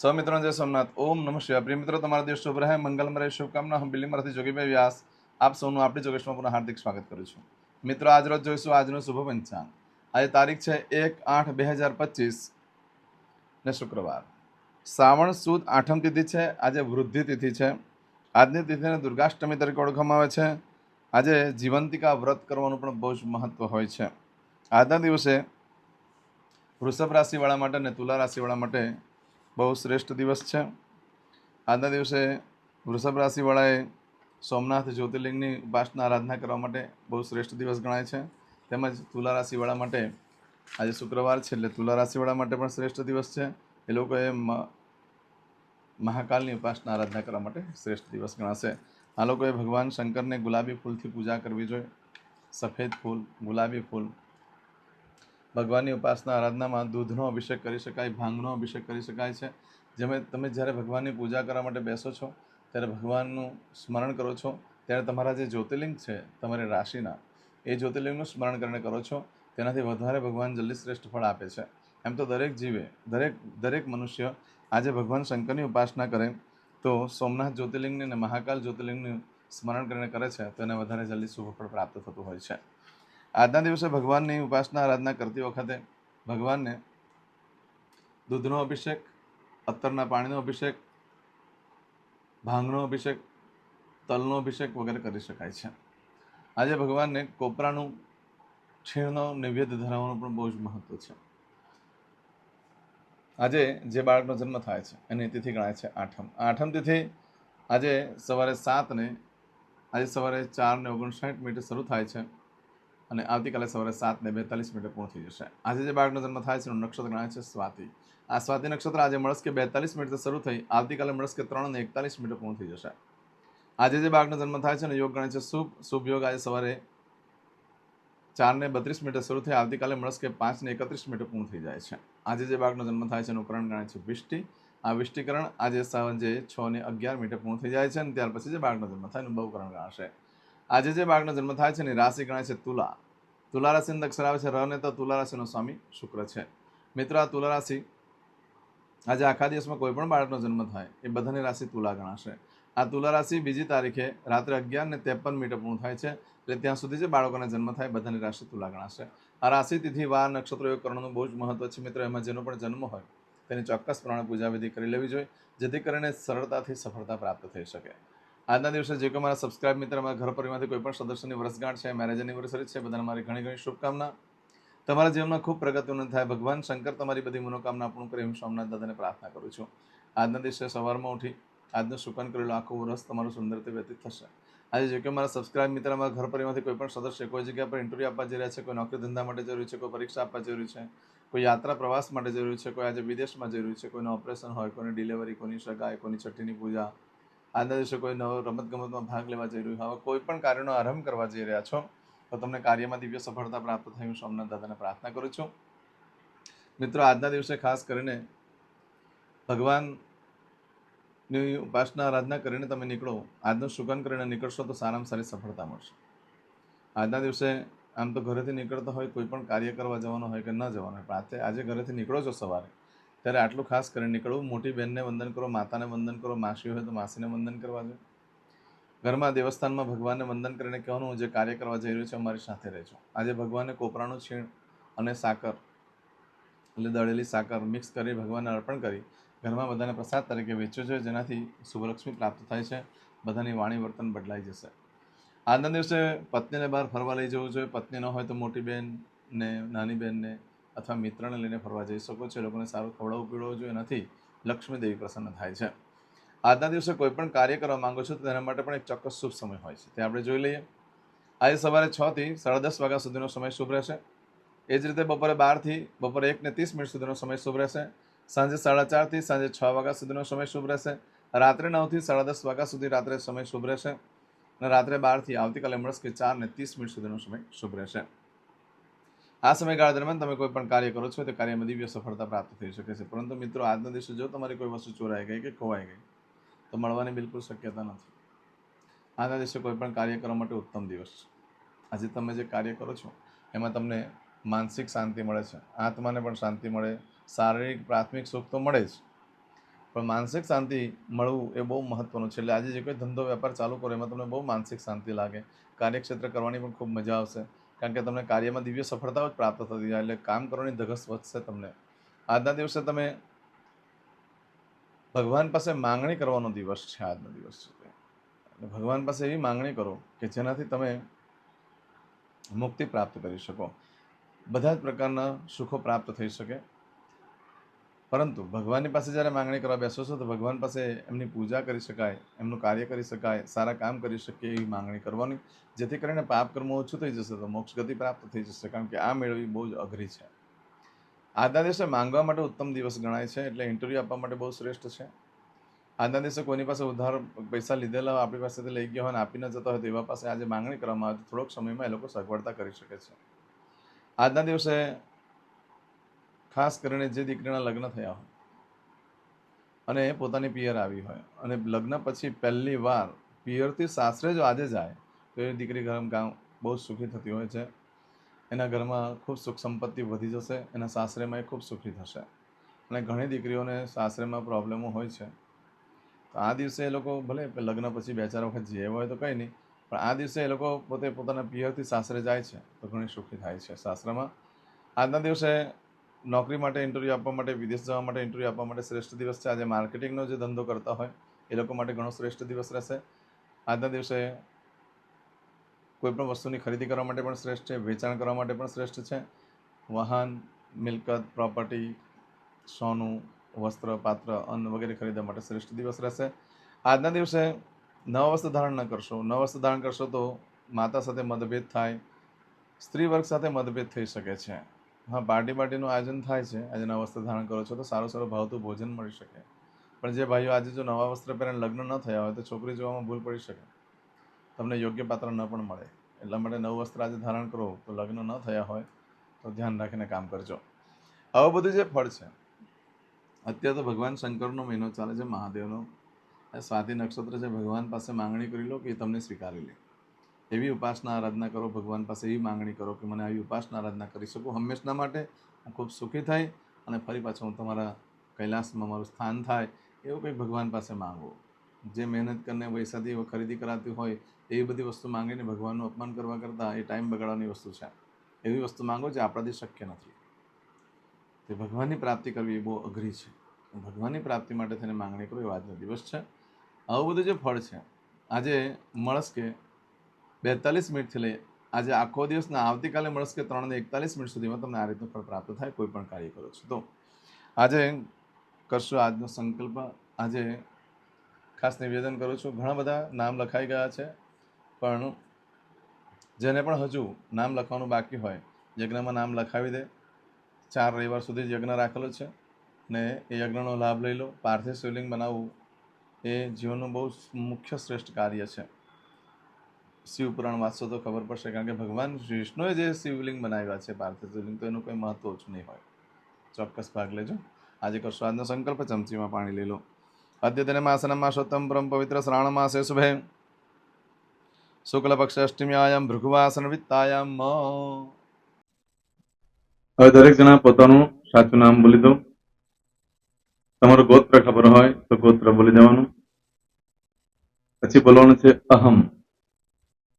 સૌ મિત્રો જય સોમનાથ. ઓમ નમઃ શિવાય. પ્રિય મિત્રો, તમારા દિવસ શુભ રહે. મંગલમય શુભકામના. હું બિલ્લીમાંથી જોગીભાઈ વ્યાસ. આપ સૌનું આપણી જોગેશમાં પુનઃ હાર્દિક સ્વાગત કરું છું. મિત્રો, આજ રોજ જોઈશું આજનું શુભ પંચાંગ. આજે તારીખ છે એક આઠ બે હજાર પચીસ ને શુક્રવાર. શ્રાવણ સુદ આઠમ તિથિ છે. આજે વૃદ્ધિ તિથિ છે. આજની તિથિને દુર્ગાષ્ટમી તરીકે ઓળખવામાં આવે છે. આજે જીવંતિકા વ્રત કરવાનું પણ બહુ જ મહત્વ હોય છે. આજના દિવસે વૃષભ રાશિવાળા માટે અને તુલા રાશિવાળા માટે બહુ શ્રેષ્ઠ દિવસ છે. આજના દિવસે વૃષભ રાશિવાળાએ સોમનાથ જ્યોતિર્લિંગની ઉપાસના આરાધના કરવા માટે બહુ શ્રેષ્ઠ દિવસ ગણાય છે. તેમજ તુલા રાશિવાળા માટે આજે શુક્રવાર છે, એટલે તુલા રાશિવાળા માટે પણ શ્રેષ્ઠ દિવસ છે. એ લોકોએ મહાકાલની ઉપાસના આરાધના કરવા માટે શ્રેષ્ઠ દિવસ ગણાશે. આ લોકોએ ભગવાન શંકરને ગુલાબી ફૂલથી પૂજા કરવી જોઈએ. સફેદ ફૂલ, ગુલાબી ફૂલ ભગવાનની ઉપાસના, આરાધનામાં દૂધનો અભિષેક કરી શકાય, ભાંગનો અભિષેક કરી શકાય છે. જેમ તમે જ્યારે ભગવાનની પૂજા કરવા માટે બેસો છો, ત્યારે ભગવાનનું સ્મરણ કરો છો, ત્યારે તમારા જે જ્યોતિર્લિંગ છે, તમારી રાશિના, એ જ્યોતિર્લિંગનું સ્મરણ કરીને કરો છો, તેનાથી વધારે ભગવાન જલ્દી શ્રેષ્ઠ ફળ આપે છે. એમ તો દરેક જીવે, દરેક દરેક મનુષ્ય આજે ભગવાન શંકરની ઉપાસના કરે, તો સોમનાથ જ્યોતિર્લિંગને અને મહાકાલ જ્યોતિર્લિંગનું સ્મરણ કરીને કરે છે, તો એને વધારે જલ્દી શુભ ફળ પ્રાપ્ત થતું હોય છે. આજના દિવસે ભગવાનની ઉપાસના આરાધના કરતી વખતે ભગવાનને દૂધનો અભિષેક, અત્તરના પાણીનો અભિષેક, ભાંગનો અભિષેક, તલનો અભિષેક વગેરે કરી શકાય છે. આજે ભગવાનને કોપરાનું છીણનો નૈવેદ્ય ધરાવવાનું પણ બહુ જ મહત્વ છે. આજે જે બાળકનો જન્મ થાય છે, એની તિથિ ગણાય છે આઠમ. આઠમ તિથિ આજે સવારે સાત ને આજે સવારે ચાર ને ઓગણસાઠ મિનિટે શરૂ થાય છે. અને આવતીકાલે સવારે સાતને બેતાલીસ મિનિટે પૂર્ણ થઈ જશે. આજે જે બાળકનો જન્મ થાય છે એનું નક્ષત્ર ગણાય છે સ્વાતિ. આ સ્વાતિ નક્ષત્ર આજે મળસ્કે બેતાલીસ મિનિટે શરૂ થઈ, આવતીકાલે મળસ્કે ત્રણ અને એકતાલીસ મિનિટે પૂર્ણ થઈ જશે. આજે જે બાળકનો જન્મ થાય છે ને યોગ ગણાય છે શુભ. શુભ યોગ આજે સવારે ચારને બત્રીસ મિનિટે શરૂ થઈ, આવતીકાલે મળસ્કે પાંચને એકત્રીસ મિનિટે પૂર્ણ થઈ જાય છે. આજે જે બાળકનો જન્મ થાય છે એનું કરણ ગણાય છે વિષ્ટિ. આ વિષ્ટિકરણ આજે સાંજે છ ને અગિયાર મિનિટે પૂર્ણ થઈ જાય છે અને ત્યાર પછી જે બાળકનો જન્મ થાય એનું બહુકરણ ગણાશે. આજે જે બાળકનો જન્મ થાય છે ને રાશિ ગણાય છે તુલા. તુલા રાશિ અક્ષર આવે છે ર ને તો, તુલા રાશિનો સ્વામી શુક્ર છે. મિત્ર, આ તુલા રાશિ આજે આખા દિવસમાં કોઈ પણ બાળકનો જન્મ થાય એ બધાની રાશિ તુલા ગણાશે. આ તુલા રાશિ બીજી તારીખે રાત્રે અગિયાર ને ત્રેપન મિનિટે પૂર્ણ થાય છે. એટલે ત્યાં સુધી જે બાળકોને જન્મ થાય બધાની રાશિ તુલા ગણાશે. આ રાશિ, તિથિ, વાર, નક્ષત્રો યોગ કરવાનું બહુ જ મહત્વ છે મિત્રો. એમાં જેનો પણ જન્મ હોય તેની ચોક્કસ પ્રમાણે પૂજા કરી લેવી જોઈએ, જેથી કરીને સરળતાથી સફળતા પ્રાપ્ત થઈ શકે. આજના દિવસે જે કોઈ મારા સબસ્ક્રાઇબ મિત્ર મારા ઘર પરિવારમાંથી કોઈ પણ સદસ્યની વર્ષગાંઠ છે મેરેજ એનિવર્સરી છે, બધાને મારી ઘણી ઘણી શુભકામના. તમારા જીવનમાં ખૂબ પ્રગતિનું થાય. ભગવાન શંકર તમારી બધી મનોકામના પૂર્ણ કરે હું સોમનાથ દાદાને પ્રાર્થના કરું છું. આજના દિવસે સવારમાં ઉઠી આજનું શુકન કરેલું આખું વર્ષ તમારું સુંદરથી વ્યતીત થશે. આજે જો કે મારા સબસ્ક્રાઇબ મિત્ર મારા ઘર પરિવારમાંથી કોઈ પણ સદસ્ય કોઈ જગ્યા પર ઇન્ટરવ્યૂ આપવા જઈ રહ્યા છે, કોઈ નોકરી ધંધા માટે જરૂરી છે, કોઈ પરીક્ષા આપવા જરૂરી છે, કોઈ યાત્રા પ્રવાસ માટે જરૂરી છે, કોઈ આજે વિદેશમાં જરૂરી છે, કોઈનું ઓપરેશન હોય, કોઈની ડિલિવરી કોની સગાઈ કોની છઠ્ઠીની પૂજા આજના દિવસે કોઈ નવો રમતગમતમાં ભાગ લેવા જઈ રહ્યું હોય કોઈ પણ કાર્યનો આરંભ કરવા જઈ રહ્યા છો, તો તમને કાર્યમાં દિવ્ય સફળતા પ્રાપ્ત થઈ હું સોમનાથ દાદાને પ્રાર્થના કરું છું. મિત્રો, આજના દિવસે ખાસ કરીને ભગવાનની ઉપાસના, આરાધના કરીને તમે નીકળો, આજનું સુગન કરીને નીકળશો તો સારામાં સારી સફળતા મળશે. આજના દિવસે આમ તો ઘરેથી નીકળતા હોય, કોઈ પણ કાર્ય કરવા જવાનું હોય કે ન જવાનું હોય આજે ઘરેથી નીકળો છો સવારે. ત્યારે આટલું ખાસ કરીને નીકળવું. મોટી બહેનને વંદન કરો, માતાને વંદન કરો, માસી હોય તો માસીને વંદન કરવા જોઈએ ઘરમાં, દેવસ્થાનમાં ભગવાનને વંદન કરીને કહેવાનું હું જે કાર્ય કરવા જઈ રહ્યું છે, અમારી સાથે રહેજો. આજે ભગવાનને કોપરાનું છીણ અને સાકર, એટલે દળેલી સાકર મિક્સ કરી ભગવાનને અર્પણ કરી, ઘરમાં બધાને પ્રસાદ તરીકે વેચ્યો છે, જેનાથી શુભલક્ષ્મી પ્રાપ્ત થાય છે. બધાની વાણી વર્તન બદલાઈ જશે. આજના દિવસે પત્નીને બહાર ફરવા લઈ જવું જોઈએ. પત્ની ન હોય તો મોટી બહેનને, નાની બહેનને અથવા મિત્રને લઈને ફરવા જઈ શકો છો. એ લોકોને સારું ખવડાવવું પીવડાવવું જોઈએ. નથી લક્ષ્મી દેવી પ્રસન્ન થાય છે. આજના દિવસે કોઈ પણ કાર્ય કરવા માંગો છો તો તેના માટે પણ એક ચોક્કસ શુભ સમય હોય છે. તે આપણે જોઈ લઈએ. આજે સવારે છ થી સાડા દસ વાગ્યા સુધીનો સમય શુભ રહેશે. એ જ રીતે બપોરે બારથી બપોરે એક ને ત્રીસ મિનિટ સુધીનો સમય શુભ રહેશે. સાંજે સાડા ચારથી સાંજે છ વાગ્યા સુધીનો સમય શુભ રહેશે. રાત્રે નવથી સાડા દસ વાગ્યા સુધી રાત્રે સમય શુભ રહેશે. અને રાત્રે બારથી આવતીકાલે મળશે કે ચાર ને ત્રીસ મિનિટ સુધીનો સમય શુભ રહેશે. આ સમયગાળા દરમિયાન તમે કોઈ પણ કાર્ય કરો છો, તે કાર્યમાં દિવ્ય સફળતા પ્રાપ્ત થઈ શકે છે. પરંતુ મિત્રો, આજના દિવસે જો તમારી કોઈ વસ્તુ ચોરાઈ ગઈ કે ખોવાઈ ગઈ, તો મળવાની બિલકુલ શક્યતા નથી. આજના દિવસે કોઈ પણ કાર્ય કરવા માટે ઉત્તમ દિવસ છે. આજે તમે જે કાર્ય કરો છો, એમાં તમને માનસિક શાંતિ મળે છે, આત્માને પણ શાંતિ મળે, શારીરિક, પ્રાથમિક સુખ તો મળે જ. પણ માનસિક શાંતિ મળવું એ બહુ મહત્વનું છે. એટલે આજે જે કોઈ ધંધો, વેપાર ચાલુ કરો, એમાં તમને બહુ માનસિક શાંતિ લાગે. કાર્યક્ષેત્ર કરવાની પણ ખૂબ મજા આવશે. કારણ કે તમને કાર્યમાં દિવ્ય સફળતાઓ જ પ્રાપ્ત થતી જાય, એટલે કામ કરવાની ધગસ વધશે તમને. આજના દિવસે તમે ભગવાન પાસે માંગણી કરવાનો દિવસ છે આજનો દિવસ એટલે ભગવાન પાસે એવી માંગણી કરો કે જેનાથી તમે મુક્તિ પ્રાપ્ત કરી શકો. બધા જ પ્રકારના સુખો પ્રાપ્ત થઈ શકે. પરંતુ ભગવાનની પાસે જ્યારે માંગણી કરવા બેસો છો, તો ભગવાન પાસે એમની પૂજા કરી શકાય, એમનું કાર્ય કરી શકાય, સારા કામ કરી શકીએ એવી માંગણી કરવાની. જેથી કરીને પાપ કર્મ ઓછું થઈ જશે તો મોક્ષ ગતિ પ્રાપ્ત થઈ જશે, કારણ કે આ મેળવવી બહુ જ અઘરી છે. આજના દિવસે માંગવા માટે ઉત્તમ દિવસ ગણાય છે, એટલે ઇન્ટરવ્યૂ આપવા માટે બહુ શ્રેષ્ઠ છે. આજના દિવસે કોઈની પાસે ઉધાર પૈસા લીધેલા આપણી પાસેથી લઈ ગયા હોય અને આપી ન જતા હોય, તો એવા પાસે આજે માંગણી કરવામાં આવે તો થોડોક સમયમાં એ લોકો સગવડતા કરી શકે છે. આજના દિવસે ખાસ કરીને જે દીકરીના લગ્ન થયા હોય. અને પોતાની પિયર આવી હોય. અને લગ્ન પછી પહેલી વાર પિયરથી સાસરે જો આજે જાય, તો એ દીકરી ઘર ગામ બહુ જ સુખી થતી હોય છે. એના ઘરમાં ખૂબ સુખ સંપત્તિ વધી જશે, એના સાસરેમાં એ ખૂબ સુખી થશે. અને ઘણી દીકરીઓને સાસરેમાં પ્રોબ્લેમો હોય છે. તો આ દિવસે એ લોકો ભલે લગ્ન પછી બે ચાર વખત જીવ્યા હોય તો કંઈ નહીં, પણ આ દિવસે એ લોકો પોતે પોતાના પિયરથી સાસરે જાય છે, તો ઘણી સુખી થાય છે સાસરામાં. આજના દિવસે નોકરી માટે ઇન્ટરવ્યૂ આપવા માટે, વિદેશ જવા માટે ઇન્ટરવ્યૂ આપવા માટે શ્રેષ્ઠ દિવસ છે. આજે માર્કેટિંગનો જે ધંધો કરતા હોય, એ લોકો માટે ઘણો શ્રેષ્ઠ દિવસ રહેશે. આજના દિવસે કોઈપણ વસ્તુની ખરીદી કરવા માટે પણ શ્રેષ્ઠ છે, વેચાણ કરવા માટે પણ શ્રેષ્ઠ છે. વાહન, મિલકત, પ્રોપર્ટી, સોનું, વસ્ત્ર, પાત્ર, અન્ન વગેરે ખરીદવા માટે શ્રેષ્ઠ દિવસ રહેશે. આજના દિવસે નવા વસ્ત્ર ધારણ ન કરશો. નવા વસ્ત્ર ધારણ કરશો તો માતા સાથે મતભેદ થાય, સ્ત્રી વર્ગ સાથે મતભેદ થઈ શકે છે. હા પાર્ટી પાર્ટીનું આયોજન થાય છે. આજે નવા વસ્ત્ર ધારણ કરો છો તો સારું સારું ભાવતું ભોજન મળી શકે. પણ જે ભાઈઓ આજે જો નવા વસ્ત્ર પહેરીને લગ્ન ન થયા હોય તો છોકરી જોવામાં ભૂલ પડી શકે. તમને યોગ્ય પાત્ર ન પણ મળે. એટલા માટે નવું વસ્ત્ર આજે ધારણ કરો તો લગ્ન ન થયા હોય તો ધ્યાન રાખીને કામ કરજો. આવું બધું જે ફળ છે, અત્યારે તો ભગવાન શંકરનો મહિનો ચાલે છે, મહાદેવનો. સ્વાતિ નક્ષત્ર છે, ભગવાન પાસે માંગણી કરી લો કે એ તમને સ્વીકારી લે. એવી ઉપાસના આરાધના કરો, ભગવાન પાસે એવી માંગણી કરો કે મને આવી ઉપાસના આરાધના કરી શકું. હંમેશના માટે હું ખૂબ સુખી થાય અને ફરી પાછો હું તમારા કૈલાસમાં મારું સ્થાન થાય એવું કંઈક ભગવાન પાસે માંગો. જે મહેનત કરીને પૈસાથી ખરીદી કરાતી હોય, એવી બધી વસ્તુ માંગીને ભગવાનનું અપમાન કરવા કરતાં એ ટાઈમ બગાડવાની વસ્તુ છે. એવી વસ્તુ માંગો જે આપણાથી શક્ય નથી. તે ભગવાનની પ્રાપ્તિ કરવી એ બહુ અઘરી છે. ભગવાનની પ્રાપ્તિ માટે થઈને માંગણી કરો એ આજનો દિવસ છે. આવું બધું જે ફળ છે, આજે મળસ્કે બેતાલીસ મિનિટથી લઈ આજે આખો દિવસના આવતીકાલે મળશે કે ત્રણને એકતાલીસ મિનિટ સુધીમાં તમને આ રીતનું ફળ પ્રાપ્ત થાય, કોઈ પણ કાર્ય કરો છો. તો આજે કરશો આજનો સંકલ્પ. આજે ખાસ નિવેદન કરું છું, ઘણા બધા નામ લખાઈ ગયા છે, પણ જેને પણ હજુ નામ લખવાનું બાકી હોય, યજ્ઞમાં નામ લખાવી દે. ચાર રવિવાર સુધી જ યજ્ઞ રાખેલો છે ને એ યજ્ઞનો લાભ લઈ લો. પાર્થિવ શિવલિંગ બનાવવું એ જીવનનું બહુ મુખ્ય શ્રેષ્ઠ કાર્ય છે. શિવ પુરાણ વાંચશો તો ખબર પડશે, કારણ કે ભગવાન વિષ્ણુએ જે શિવલિંગ બનાવ્યા છે પાર્થિવ શિવલિંગ, તો એનું કોઈ મહત્વ જ નહીં હોય. ચોક્કસ ભાગ લેજો. આજે કરશો આજનો સંકલ્પ, ચમચીમાં પાણી લઈ લો. અદ્યતન માસનમ માસોત્તમ પરમ પવિત્ર શ્રાવણ માસે શુભે. શુક્લપક્ષ અષ્ટમીયામ ભૃગુવાસન વિત્તાયામ. હવે દરેક જણા પોતાનું સાચું નામ બોલી દો. તમારો ગોત્ર ખબર હોય તો ગોત્ર બોલી દેવાનું. પછી બોલવાનું છે અહમ.